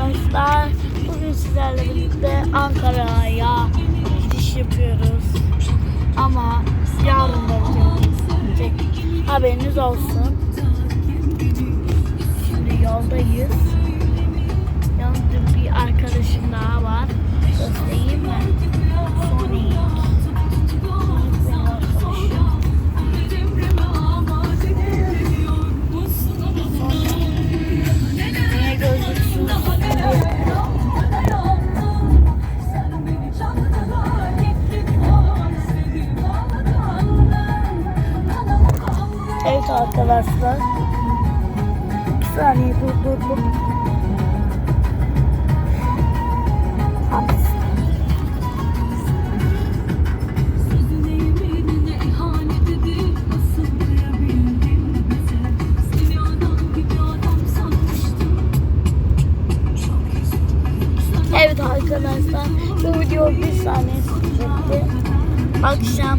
arkadaşlar. Bugün sizlerle birlikte Ankara'ya gidiş yapıyoruz. Ama yarın da gelecek. Haberiniz olsun. Evet arkadaşlar. Bir saniye dur dur dur. Evet arkadaşlar bu video bir saniye sürecekti. Akşam